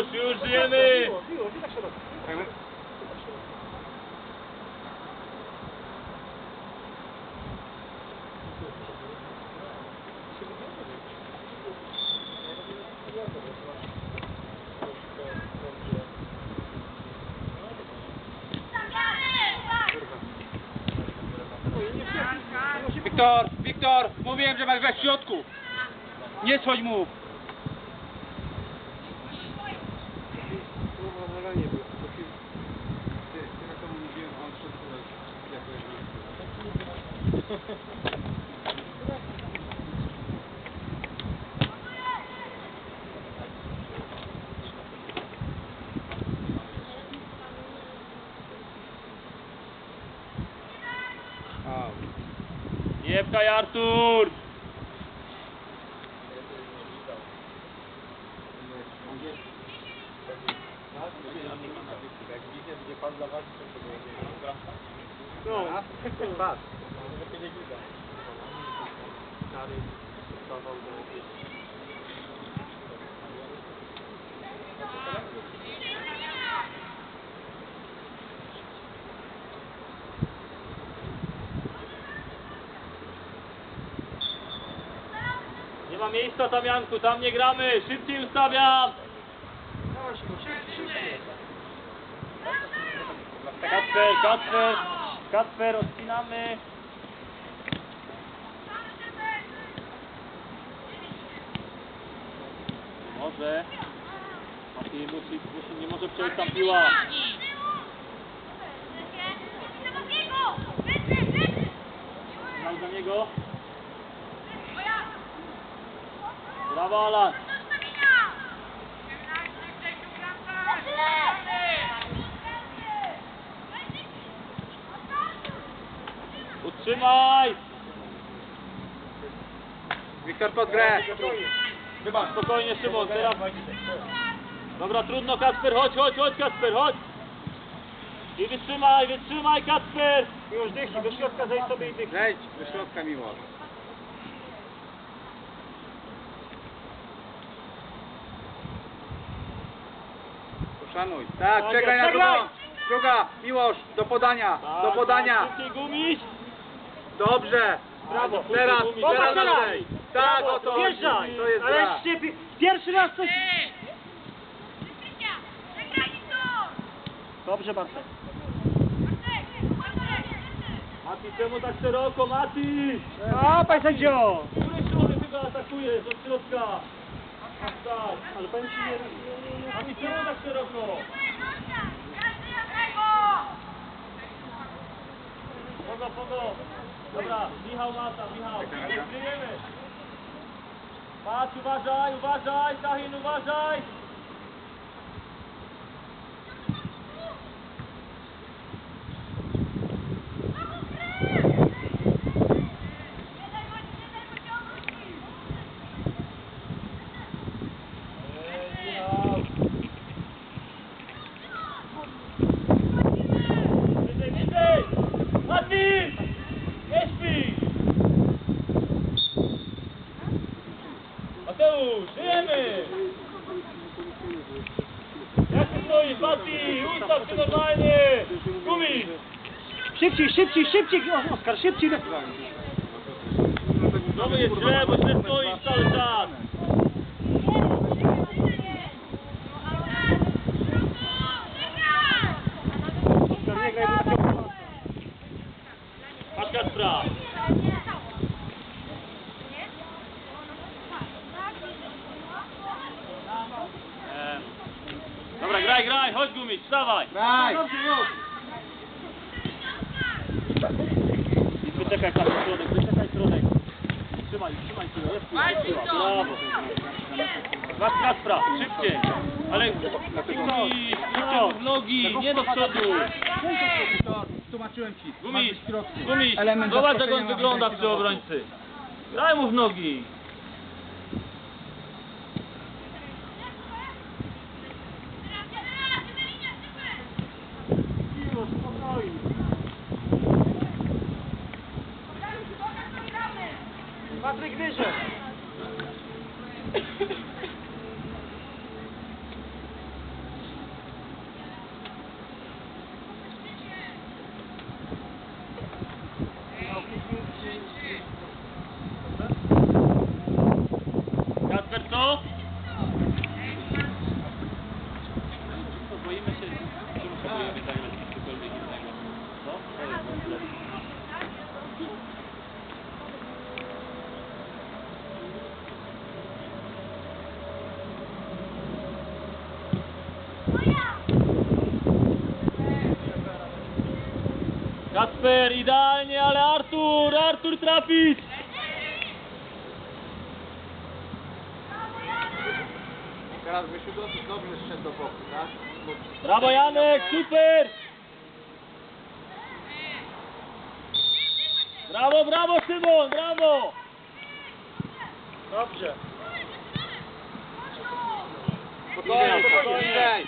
już, już żyjemy! Wiktor, Wiktor, mówiłem, że masz grać w środku. Nie schodź mu. Nie pchaj Artur! No, ma miejsca tam Janku, tam nie gramy! Szybciej ustawiam! Kacper, Kacper! Kacper, odcinamy! Może. Mati musi, musi, nie może przejść tam piła. Znał za niego. Brawo Alan! Utrzymaj! Wiktor pod grę. Wybacz, spokojnie Szymon, teraz... Dobra, trudno Kacper, chodź, chodź, chodź Kacper, chodź! I wytrzymaj, wytrzymaj Kacper! Już dychnij, do środka zejdź sobie i dychnij. Wejdź do środka miło. Poszanuj. Tak, czekaj na drugą. Druga, Miłosz, do podania, Tak, do podania. Tak, szybciej gumiś! Dobrze. Brawo. Teraz, Popatrz teraz teraz. dalej. Tak, o to chodzi. Wjeżdżaj. To jest Ale gra. Pierwszy raz coś... Dobrze, Bartek. Mati, czemu tak szeroko, Mati? A, panie sędzio! Z której strony chyba atakujesz, od środka? Tak. Ale powiem ci, nie, nie. Mati, czemu tak szeroko? Pogo, pogo. Dobra, Michał Mata, Michał. Żyjemy. Patrz, uważaj, uważaj, Sahin, uważaj. Ej, Michał. Wyżej, wyżej! Mati! Nie śpi! Mateusz, żyjemy! Jak ty stoisz, Mati? Ustaw się normalnie! Gumisz! Szybciej, szybciej, szybciej! O, Oskar, szybciej! Znowu jest źle, bo źle stoisz cały czas! Masz Kacpra! Dobra, graj, graj, chodź Gumiś, wstawaj! Graj. I wyczekaj tam środek, wyczekaj środek. Trzymaj, trzymaj się, jest piła, brawo. Masz Kacpra, szybciej. Ale Gumiś, no. w nogi, nie do przodu. Wiktor, Tłumaczyłem ci. Gumiś, Element zobacz jak on wygląda przy obrońcy. Daj mu w nogi. Miło, spokojnie. Patryk wyżej. Kacper, idealnie, ale Artur, Artur trafić! Teraz Grzesiu dosyć dobrze szedł do boku, tak? Brawo Janek, super! Brawo, brawo Szymon, brawo! Dobrze. Spokojnie, spokojnie.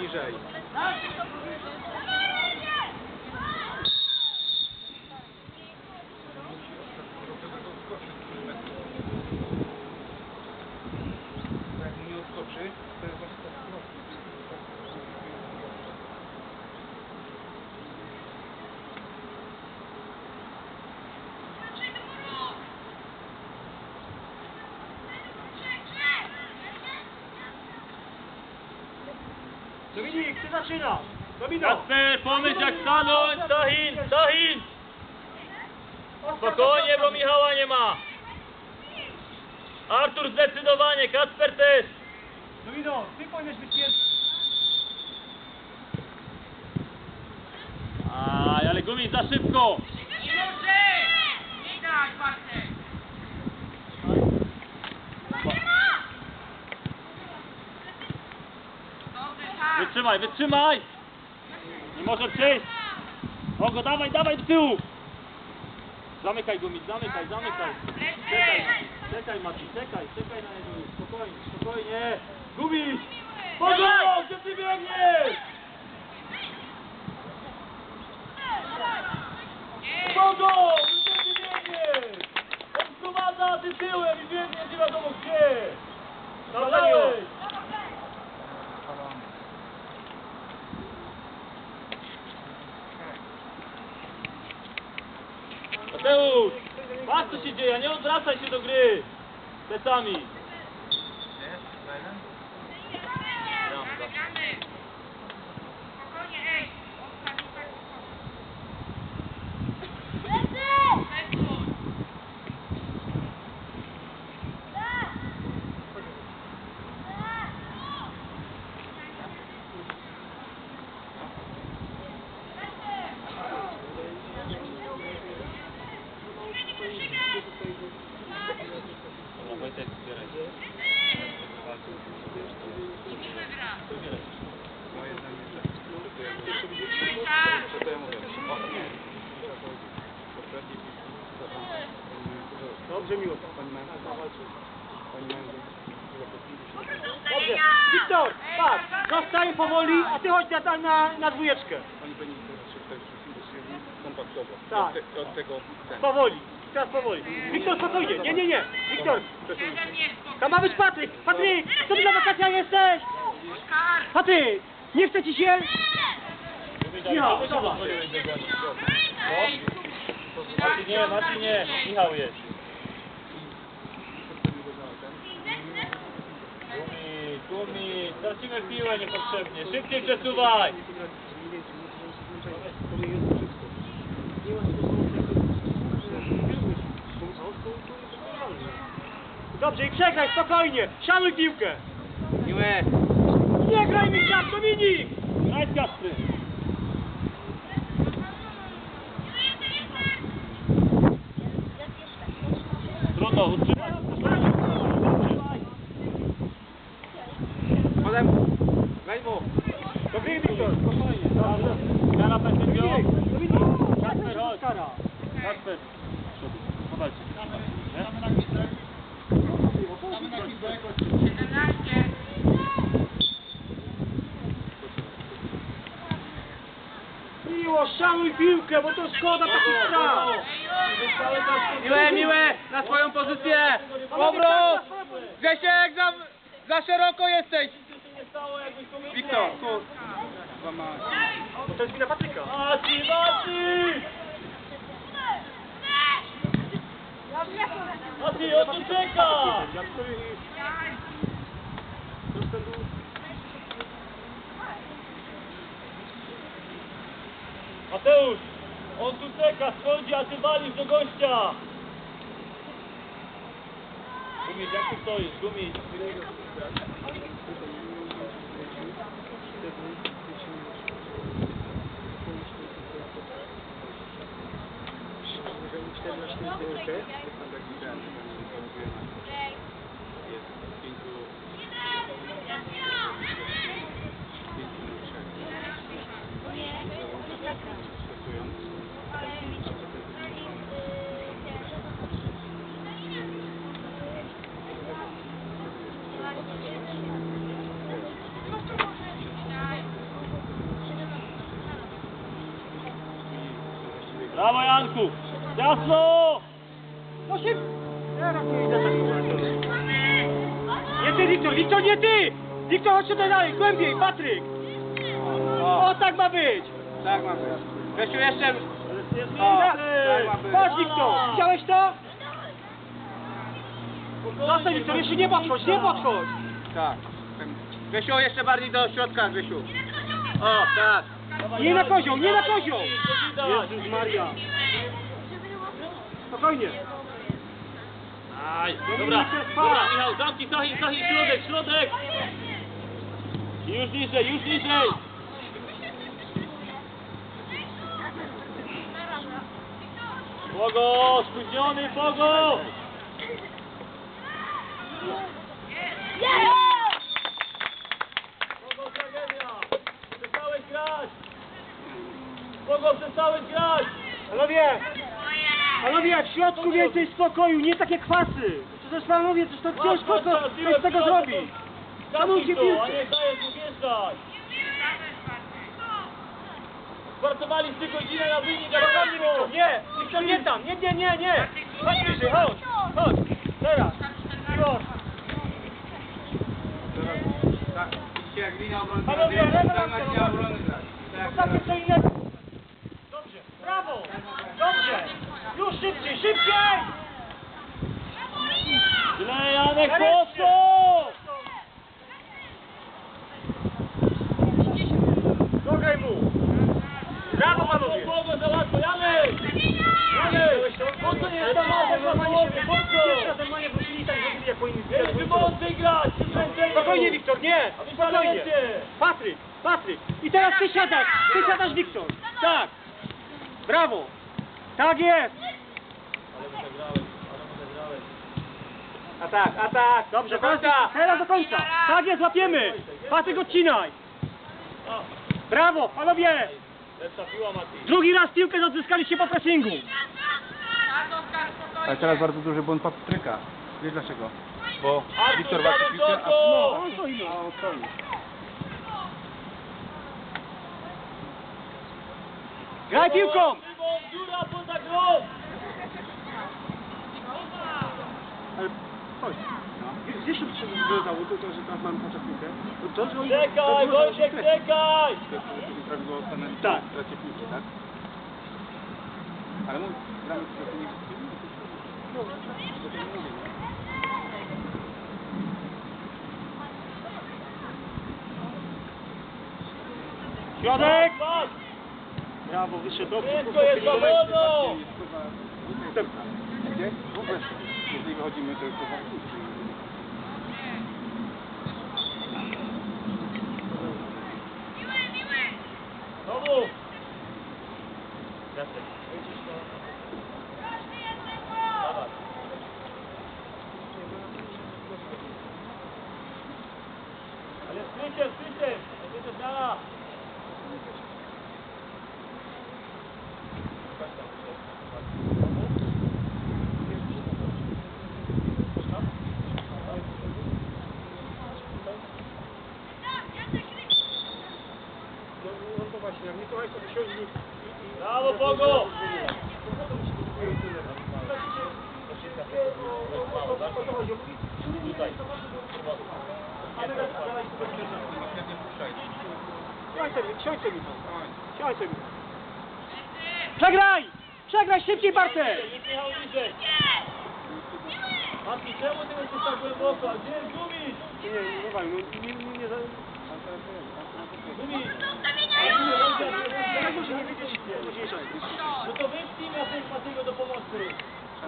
Niżej. Jak nie odskoczy, to jest właśnie tak Zaczynasz. Domino. Kacper, pomyśl jak stanąć, Stahin, Stahin! Spokojnie, bo Michała nie ma! Artur zdecydowanie, Kacper też! Domino, ty powinieneś być pierwszy. Aj, ale Gumin za szybko! Wytrzymaj, wytrzymaj! Nie może przejść! Ogo, dawaj, dawaj do tyłu! Zamykaj Gumin, zamykaj, zamykaj! Czekaj, czekaj Mati, czekaj, czekaj na niego spokojnie, spokojnie! Gumiś! Ogo, gdzie ty biegniesz? Ogo, gdzie ty biegniesz? On sprowadza, ty tyłem i biegniesz nie wiadomo gdzie! Dalej! Mateusz! Patrz co się dzieje, nie odwracaj się do gry! Plecami! Co to ja mówię? Dobrze, miło. Dobrze. Wiktor, patrz, zostaje powoli, a ty chodź na, na, na dwójeczkę. Oni powinni się tak. Tak. Od, te, od tego ten. Powoli, teraz powoli. Wiktor, spokojnie, nie, nie, nie. Wiktor, tam ma być Patryk. Patryk, co ty na wakacjach jesteś? Patryk, nie chce ci się? Michał, dawaj. Marcin nie, Marcin nie, Michał jest. Gumi, gumi, stracimy piłę niepotrzebnie, szybciej przesuwaj! Dobrze, i przegraj, spokojnie. Szanuj piłkę. Miłe. Nie graj mi tak, Dominik. Graj z Kacpry! Trudno, utrzymaj! utrzymaj. Podaj mu. Weź mu. Dobry, Wiktor, spokojnie. Dobrze. Kara będzie wziął. Dominik, Dominik. Kacper, chodź. Kara. Kacper. Chodźcie. Miło, szanuj piłkę, bo to szkoda takich strat. Miłe, miłe. Na swoją pozycję. Powrót. Grzesiek, za, za szeroko jesteś. Wiktor. Złamałeś. Bo to jest wina Patryka. Maci, Maci! Maci, tu czeka! Mateusz, on tu czeka, schodzi, a ty walisz do gościa. Gumić, jak tu stoisz? Gumić. Jest w pięciu... Brawo Janku! Jasno! No się... Teraz nie idę Nie ty, Wiktor, Wiktor, nie ty! Wiktor, chodź tutaj dalej, głębiej, Patryk! O, tak ma być! Tak mam. Grzesiu, jeszcze... O, Tak, tak ma być. Patrz, Wiktor, widziałeś to? Zostań, Wiktor, jeszcze nie podchodź, nie podchodź! Tak. Grzesiu, jeszcze bardziej do środka, Grzesiu. O, tak. Nie na kozioł, nie na kozioł! Jezus Maria! Spokojnie. Aj, dobra, dobra, Michał, zamknij, Sachi, Sachi, środek, środek! Już niżej, już niżej! Pogo, spóźniony, Pogo! Pogo, tragedia! Przestałeś grać! Pogo, przestałeś grać! Panowie! Panowie, w środku więcej spokoju, nie takie kwasy! Przecież panowie, przecież to ciężko co, coś z tego zrobić! Zamknij tu, a piłkę! nie dajesz wjeżdżać! Pracowali trzy godziny na wynik, Spokojnie, Wiktor, nie! Nie tam! Nie, nie, nie, nie! Chodź bliżej, chodź! Chodź! Teraz! Miłosz! Tak, widzicie jak linia obrony Panowie, grać, lewa tak ma ręka, linia lewa obrony grać. Tak, Ostatnie tak. co innego! Dobrze, brawo! Dobrze! Już szybciej, szybciej! Źle, Janek, Nareszcie! poszło! Dograj mu! Brawo panowie! Pogo, załatwo, Janek! Janek! Po co nie jest tam na połowie, po Pierwszy raz co? normalnie wrócili tak zrobili jak powinni Mieliśmy mądrzej grać, przy zmęczeniu! Spokojnie Wiktor, nie! A wy Spokojnie! szalejecie! Patryk, Patryk! I teraz ty siadasz! Ty siadasz Wiktor! Tak! Brawo! Tak jest! A tak, a tak! Dobrze, teraz, teraz do końca! Tak jest, łapiemy! Patryk odcinaj! Brawo, panowie! Drugi raz piłkę odzyskaliście po pressingu! Ale teraz bardzo duży błąd Patryka. Wiesz dlaczego? Bo Wiktor walczy piłkę, a no, On stoi, no. on stoi. Graj piłką! Ale chodź. Gdzieś się wydało to, to, że teraz mamy po piłkę? To, to, że to Czekaj, Wojciech, czekaj! To prawidłowo stanęli Tak. w tracie piłki, tak? Ale mój, dla mnie to nie Środek! Patrz, Brawo, wyszedł dobrze. Wszystko jest za wolno! Następna. Gdzie? W ogóle, jeżeli wychodzimy, to jest to Znowu! Jacek,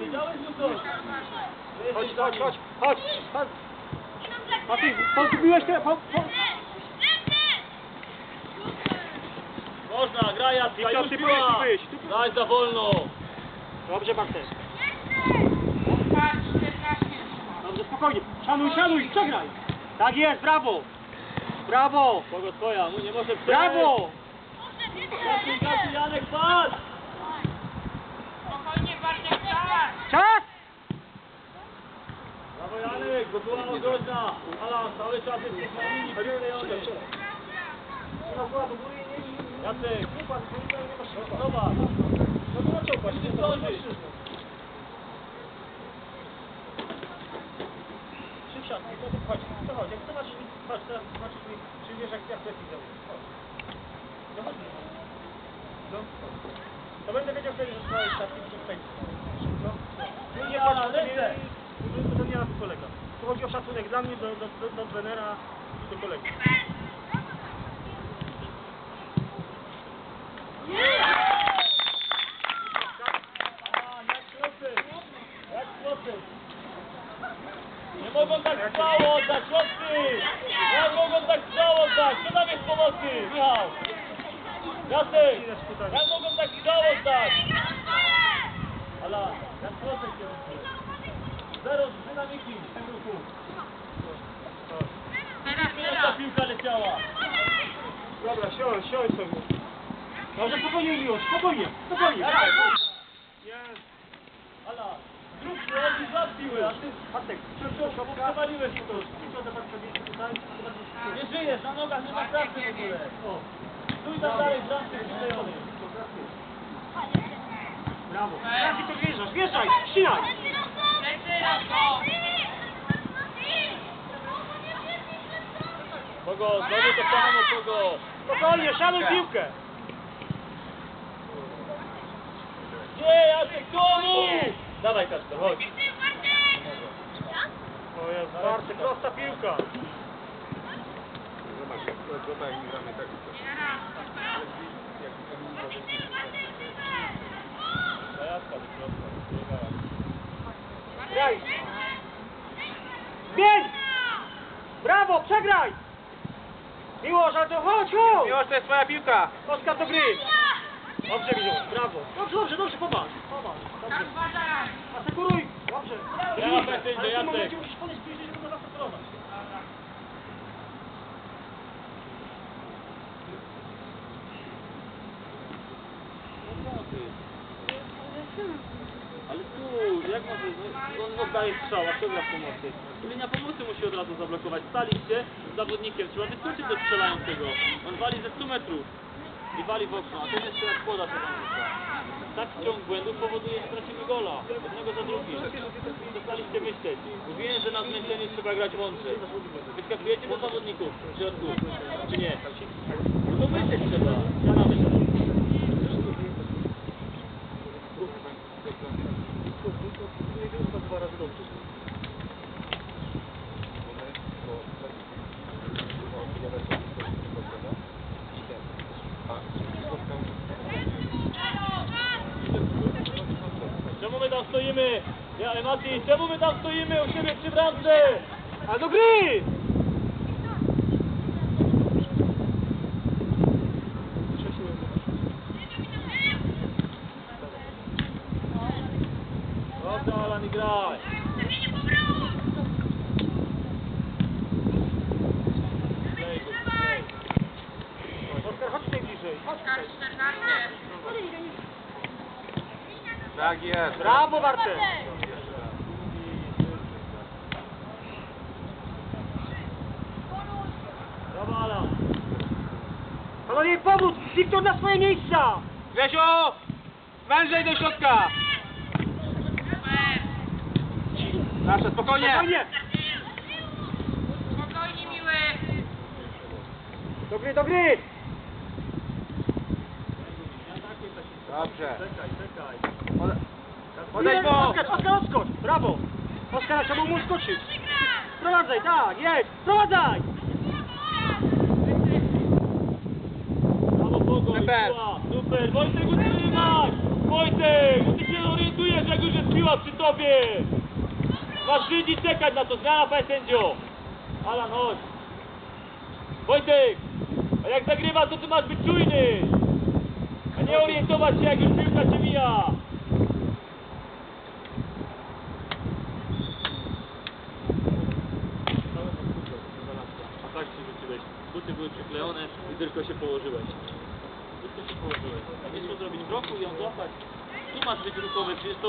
Wiedziałeś, że to? Chodź, chodź, chodź, chodź. Papi, pogubiłeś te... Po, po. Można, graj Jacka, Jacka, już ty była. powiesz, ty byś, ty powiesz. Daj za wolno. Dobrze, Bartek. Dobrze, spokojnie. Szanuj, szanuj, przegraj. Tak jest, brawo. Brawo. Kogo twoja, mu nie może przegrać. Brawo. Janek, patrz. Czas. Brawo Janek, bo była ogrodzna. Ala, cały czas jesteś na linii, przyklejony. Jacek, zobacz. No to na czołpać, nie zdążysz. To chodź, to chodź, jak zobaczysz mi, chodź, teraz zobaczysz mi, czy wiesz jak ja plecy idę. Chodź. No chodź. No. To będę wiedział wtedy, że swoje siatki, że przejdzie. No. Nie chodź, to nie, to nie tu kolega. Tu chodzi o szacunek dla mnie, do, do, do, do trenera i do kolegi. Nie mogą tak strzało oddać, chłopcy! Jak mogą tak strzało oddać? Kto tam jest pomocy? Michał! Jacek! Jak mogą tak strzało oddać? Ala, jak chłopy się robi? Zero dynamiki w tym ruchu. Ta piłka leciała? Dobra, siądź, siądź sobie. Dobrze, spokojnie miłość, spokojnie, spokojnie. Jest. Ala, zrób to, ci złap piłę, a ty Patek, przewaliłeś po prostu. Nie żyjesz, na nogach nie ma pracy w ogóle. Stój tam dalej, bramkę przyklejony. Brawo. Teraz to wjeżdżasz, wjeżdżaj, ścinaj. Kogo, znowu to samo, kogo. Spokojnie, szanuj piłkę. Nie, Jacek, komu? Dawaj Kasper, chodź. O jest, Bartek, prosta piłka. Zobacz, jak to zobacz, jak gramy tak. Graj. Zmień. Brawo, przegraj. Miłosz, ale to chodź, chodź. Miłosz, to jest twoja piłka! Oskar do gry. Dobrze, Miłosz, brawo. Dobrze, dobrze, dobrze, popatrz. Popatrz, dobrze. Asekuruj. Dobrze. Ja mam pretensje, Ale w tym Jacek. momencie musisz podejść bliżej, żeby go zasekurować. Ale tu, jak może, no, on oddaje strzał, a kto gra pomocy? Linia pomocy musi od razu zablokować. Staliście z zawodnikiem, trzeba wyskoczyć do strzelającego. On wali ze 100 metrów i wali w okno, a ten jeszcze poda to tam. Taki ciąg błędów powoduje, że tracimy gola. Jednego za drugim. Przestaliście myśleć. Mówiłem, że na zmęczenie trzeba grać mądrzej. Wyskakujecie do zawodników w środku, czy nie? No to myśleć trzeba. Ja mam myśleć. Dwa razy dobrze. Czemu my tam stoimy? Ja, Mati, czemu my tam stoimy u siebie przy bramce? A do gry! Dobrze, Alan, graj. Chodź tutaj bliżej. Chodź tutaj. Tak jest! Brawo, Bartek. Brawo, Alan. Panowie, Wiktor na swoje miejsca! Grzesiu! Wężej do środka! Nasze, spokojnie! Spokojnie! Spokojnie, miły. Do gry, do gry! Dobrze. Czekaj, czekaj. Podejdź Nie, mu! Oskar, Oskar, odskocz! Brawo! Oskar, trzeba mu skoczyć! Sprowadzaj, tak, jedź! Sprowadzaj! Bogo, Super. Super, Wojtek, utrzymaj! Wojtek, bo ty się orientujesz, jak już jest piła przy tobie! Masz i czekać na to, zmiana panie sędzio! Alan, chodź! Wojtek! A jak zagrywa, to ty masz być czujny! A nie orientować się, jak już piłka cię mija! tak się rzuciłeś. Buty były przyklejone i tylko się położyłeś. Położyłeś. A nie trzeba zrobić kroku i ją złapać. Tu masz być ruchowy, przecież to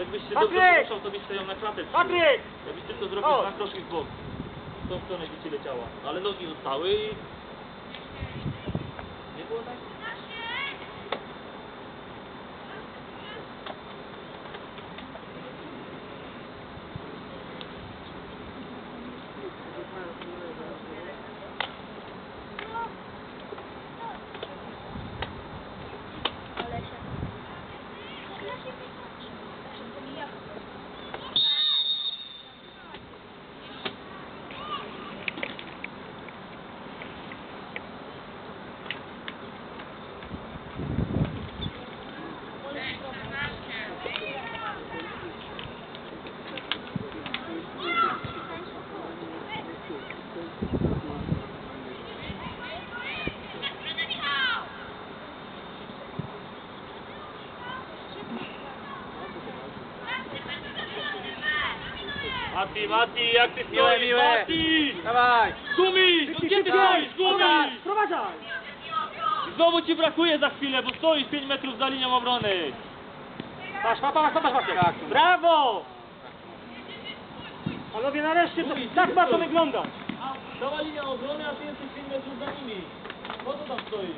jakbyś się dobrze Patryk! poruszał, to byś na klatę. Patryk! Jakbyś tylko zrobił Chodź. dwa kroczki w bok. W tą stronę by ci leciała. Ale nogi zostały i... Nie było tak? Mati, Mati, jak ty stoisz? miłe. Mati! Dawaj! Gumiś! No gdzie ty stoisz? Gumiś! Sprowadzaj! Znowu ci brakuje za chwilę, bo stoisz 5 metrów za linią obrony. Patrz, patrz, patrz, patrz, patrz. Tak. Brawo! Panowie, nareszcie to, tak ma to wyglądać. Cała linia obrony, a ty jesteś 5 metrów za nimi. Po co tam stoisz?